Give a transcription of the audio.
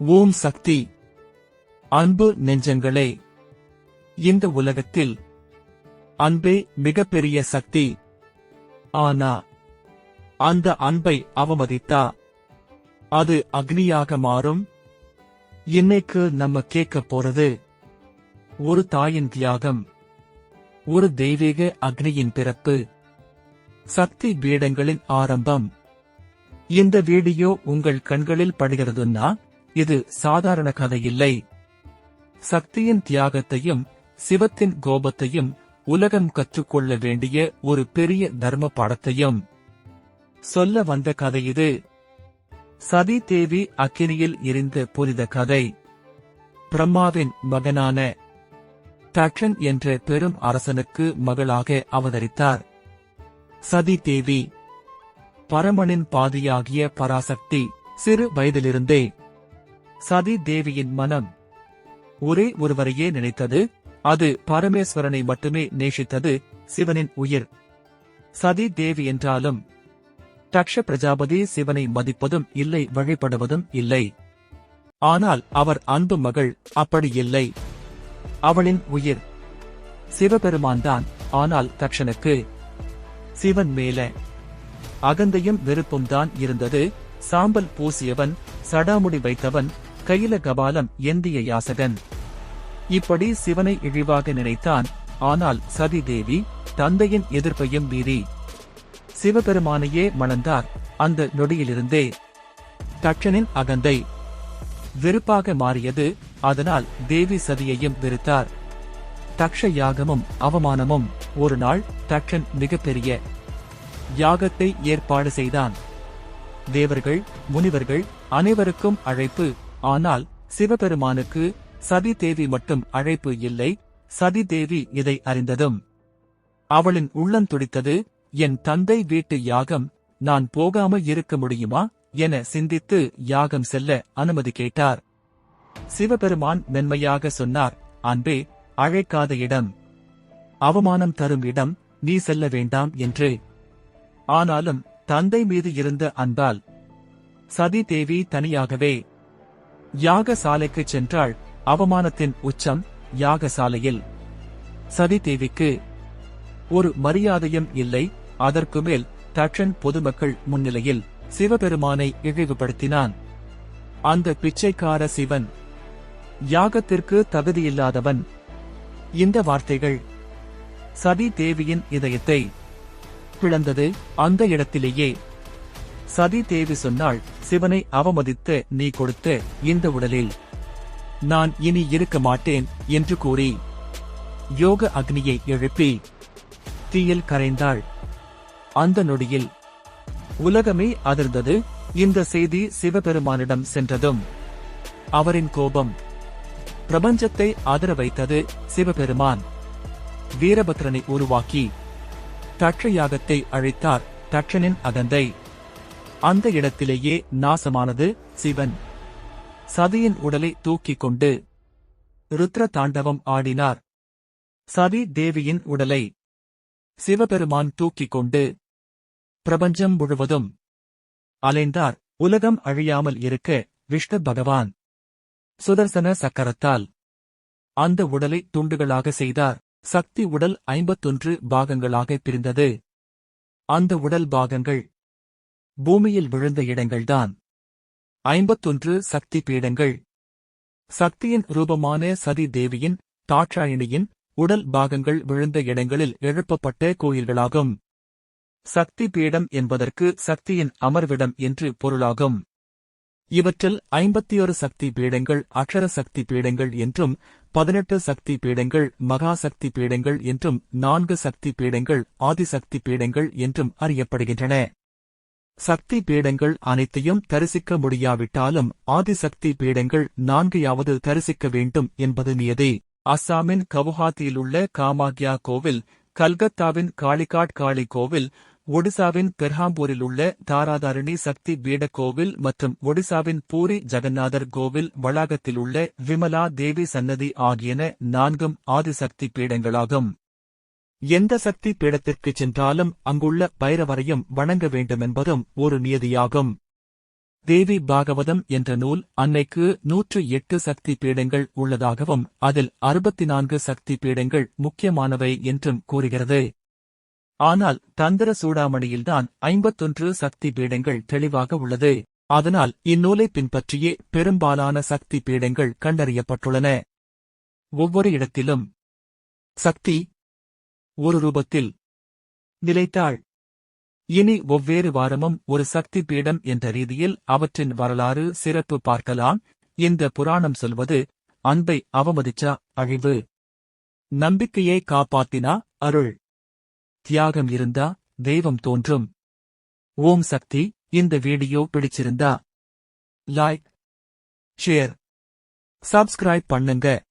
ஓம் சக்தி. அன்பு நெஞ்சங்களே இந்த உலகத்தில் அன்பே மிகப்பெரிய சக்தி. ஆனா அந்த அன்பை அவமதித்தா அது அக்னியாக மாறும்? இன்னைக்கு நம்ம கேட்க போறது? ஒரு தாயின் தியாகம் ஒரு தெய்வீக அக்னியின் பிறப்பு. சக்தி பீடங்களின் ஆரம்பம். இந்த வீடியோ உங்கள் கண்களில் படுகிறதுன்னா இது சாதாரண கதை இல்லை சக்தியின் தியாகத்தையும் சிவத்தின் கோபத்தையும் உலகம் கற்றுக்கொள்ள வேண்டிய ஒரு பெரிய தர்ம பாடத்தையும். சொல்ல வந்த கதை இது. சதி தேவி அக்கினியில் எரிந்த புனித கதை. பிரம்மாவின் மகனான தக்ஷன் என்ற பெரும் அரசனுக்கு மகளாக அவதரித்தார். சதி தேவி பரமனின் பாதியாகிய பராசக்தி சிறு வயதிலிருந்தே சதி தேவியின் மனம். ஒரே ஒருவரையே நினைத்தது அது பரமேஸ்வரனை மட்டுமே நேசித்தது சிவனின் உயிர். சதி தேவி என்றாலும் தக்ஷ பிரஜாபதி சிவனை மதிப்பதும் இல்லை வழிபடுவதும் இல்லை. ஆனால் அவர் அன்பு மகள் அப்படி இல்லை. அவளின் உயிர். சிவபெருமான் தான் ஆனால் தக்ஷனுக்கு சிவன் மேல. அகந்தையும் வெறுப்பும் தான் இருந்தது. சாம்பல் பூசியவன் சடாமுடி வைத்தவன் கையில கபாலம் ஏந்திய யாசகன். இப்படி சிவனை இழிவாக நினைத்தான். ஆனால் சதி தேவி தந்தையின் எதிர்ப்பையும் மீறி சிவபெருமானையே மணந்தார். அந்த நொடியிலிருந்தே தட்சனின் அகந்தை வெறுப்பாக மாறியது. அதனால் தேவி சதியையும் வெறுத்தார். தக்ஷ யாகமும் அவமானமும் ஒரு நாள் தக்ஷன் மிகப்பெரிய யாகத்தை ஏற்பாடு செய்தான். தேவர்கள் முனிவர்கள் அனைவருக்கும் அழைப்பு ஆனால் சிவபெருமானுக்கு சதி தேவி மட்டும் அழைப்பு இல்லை. சதி தேவி இதை அறிந்ததும் அவளின் உள்ளம் துடித்தது என் தந்தை வீட்டு யாகம் நான் போகாம இருக்க முடியுமா? என சிந்தித்து யாகம் செல்ல அனுமதி கேட்டார். சிவபெருமான் மென்மையாக சொன்னார் அன்பே அழைக்காத இடம். அவமானம் தரும் இடம் நீ செல்ல வேண்டாம் என்று. ஆனாலும் தந்தை மீது இருந்த அன்பால் சதி தேவி தனியாகவே யாகசாலைக்கு சென்றாள். அவமானத்தின் உச்சம் யாகசாலையில். சதி தேவிக்கு ஒரு மரியாதையும் இல்லை. அதற்கு மேல் தட்சன் பொதுமக்கள் முன்னிலையில் சிவபெருமானை இழிவுபடுத்தினான். அந்த பிச்சைக்கார சிவன் யாகத்திற்கு தகுதியில்லாதவன். இந்த வார்த்தைகள் சதி தேவியின் இதயத்தை பிளந்தது. அந்த இடத்திலேயே சதி தேவி சொன்னாள் சிவனை அவமதித்து நீ கொடுத்த இந்த உடலில் நான் இனி இருக்க மாட்டேன் என்று கூறி யோக அக்னியை எழுப்பி தீயில் கரைந்தாள். அந்த நொடியில் உலகமே அதிர்ந்தது. இந்த செய்தி சிவபெருமானிடம் சென்றதும் அவரின் கோபம் பிரபஞ்சத்தை அதிர வைத்தது சிவபெருமான். வீரபத்ரனை உருவாக்கி தட்ச யாகத்தை அழித்தார். தட்சனின் அகந்தை அந்த இடத்திலேயே நாசமானது சிவன். சதியின் உடலை தூக்கிக் கொண்டு ருத்ர தாண்டவம் ஆடினார். சதி தேவியின் உடலை சிவபெருமான் தூக்கிக் கொண்டு பிரபஞ்சம் முழுவதும் அலைந்தார். உலகம் அழியாமல் இருக்க விஷ்ணு பகவான் சுதர்சன சக்கரத்தால் அந்த உடலை துண்டுகளாக செய்தார். சக்தி உடல் ஐம்பத்தொன்று பாகங்களாக பிரிந்தது. அந்த உடல் பாகங்கள் பூமியில் விழுந்த இடங்கள்தான். ஐம்பத்தொன்று சக்தி பீடங்கள். சக்தியின் ரூபமான சதி தேவியின் தாட்சாயணியின் உடல் பாகங்கள் விழுந்த இடங்களில் எழுப்பப்பட்ட கோயில்களாகும். சக்தி பீடம் என்பதற்கு சக்தியின் அமர்விடம் என்று பொருளாகும். இவற்றில் ஐம்பத்தியொரு சக்தி பீடங்கள் அக்ஷர சக்தி பீடங்கள் என்றும் பதினெட்டு சக்தி பீடங்கள் மகா சக்தி பீடங்கள் என்றும் நான்கு சக்தி பீடங்கள் ஆதிசக்தி பீடங்கள் என்றும் அறியப்படுகின்றன. சக்தி பீடங்கள் அனைத்தையும் தரிசிக்க முடியாவிட்டாலும் ஆதிசக்தி பீடங்கள் நான்கையாவது தரிசிக்க வேண்டும் என்பது நியதி. அஸ்ஸாமின் கவுஹாத்தியிலுள்ள காமாக்யா கோவில் கல்கத்தாவின் காளிகாட் காளி கோவில் ஒடிசாவின் பெர்ஹாம்பூரில் உள்ள தாராதாரிணி சக்தி பீட கோவில் மற்றும் ஒடிசாவின் பூரி ஜெகநாதர் கோவில் வளாகத்தில் உள்ள விமலா தேவி சன்னதி ஆகியன நான்கும் ஆதிசக்தி பீடங்களாகும். எந்த சக்தி பீடத்திற்குச் சென்றாலும் அங்குள்ள பைரவரையும் வணங்க வேண்டுமென்பதும் ஒரு நியதியாகும். தேவி பாகவதம் என்ற நூல் அன்னைக்கு நூற்று எட்டு சக்தி பீடங்கள் உள்ளதாகவும் அதில் அறுபத்தி நான்கு சக்தி பீடங்கள் முக்கியமானவை என்றும் கூறுகிறது. ஆனால் தந்திர சூடாமணியில்தான் ஐம்பத்தொன்று சக்தி பீடங்கள் தெளிவாக உள்ளது. அதனால் இந்நூலை பின்பற்றியே பெரும்பாலான சக்தி பீடங்கள் கண்டறியப்பட்டுள்ளன. ஒவ்வொரு இடத்திலும் சக்தி ஒரு ரூபத்தில். நிலைத்தாள். இனி ஒவ்வேறு வாரமும் ஒரு சக்தி பீடம் என்ற ரீதியில் அவற்றின் வரலாறு சிறப்பு பார்க்கலாம். இந்த புராணம் சொல்வது அன்பை அவமதிச்சா அழிவு. நம்பிக்கையை காப்பாத்தினா அருள். தியாகம் இருந்தா தெய்வம் தோன்றும். ஓம் சக்தி இந்த வீடியோ பிடிச்சிருந்தா. லைக் ஷேர் சப்ஸ்கிரைப் பண்ணுங்க.